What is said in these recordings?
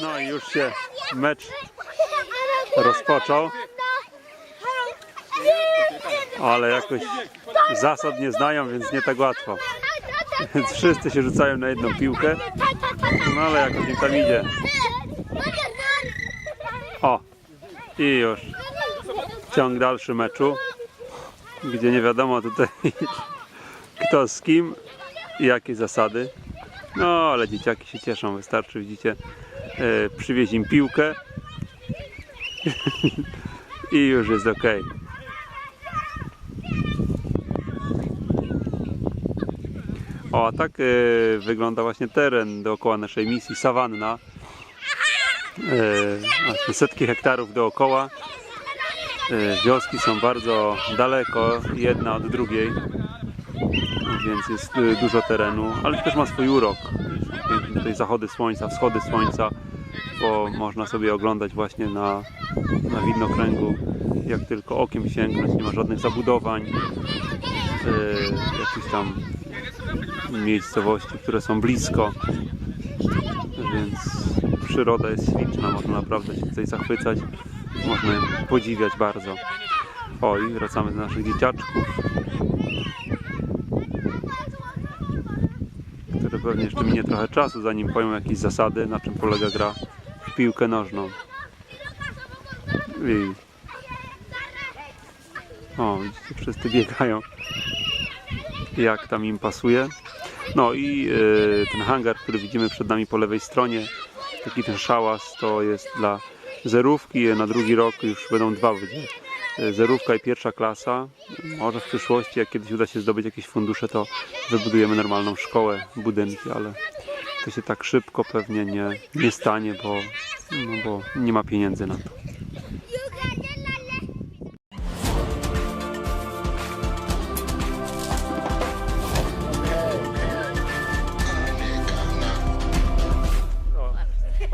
No i już się mecz rozpoczął, ale jakoś zasad nie znają, więc nie tak łatwo. Więc wszyscy się rzucają na jedną piłkę, no ale jakoś im tam idzie. O, i już ciąg dalszy meczu, gdzie nie wiadomo tutaj kto z kim i jakie zasady. No ale dzieciaki się cieszą, wystarczy widzicie e, przywieźć im piłkę i już jest ok. O, a tak e, wygląda właśnie teren dookoła naszej misji, sawanna. Właśnie setki hektarów dookoła. E, wioski są bardzo daleko, jedna od drugiej, więc jest dużo terenu, ale też ma swój urok. Tutaj zachody słońca, wschody słońca, bo można sobie oglądać właśnie na, na widnokręgu, jak tylko okiem sięgnąć, nie ma żadnych zabudowań, e, jakichś tam miejscowości, które są blisko, więc przyroda jest śliczna, można naprawdę się tutaj zachwycać, można podziwiać bardzo. O i wracamy do naszych dzieciaczków, które pewnie jeszcze minie trochę czasu, zanim poją jakieś zasady, na czym polega gra w piłkę nożną. I... O, widzicie, wszyscy biegają jak tam im pasuje. No i e, ten hangar, który widzimy przed nami po lewej stronie, taki ten szałas, to jest dla zerówki. Na drugi rok już będą dwa będzie. e, Zerówka i pierwsza klasa. Może w przyszłości, jak kiedyś uda się zdobyć jakieś fundusze, to wybudujemy normalną szkołę, budynki, ale to się tak szybko pewnie nie, nie stanie, bo, no bo nie ma pieniędzy na to.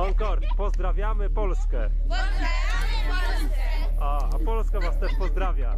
Onkor, pozdrawiamy Polskę. A, a Polska Was też pozdrawia.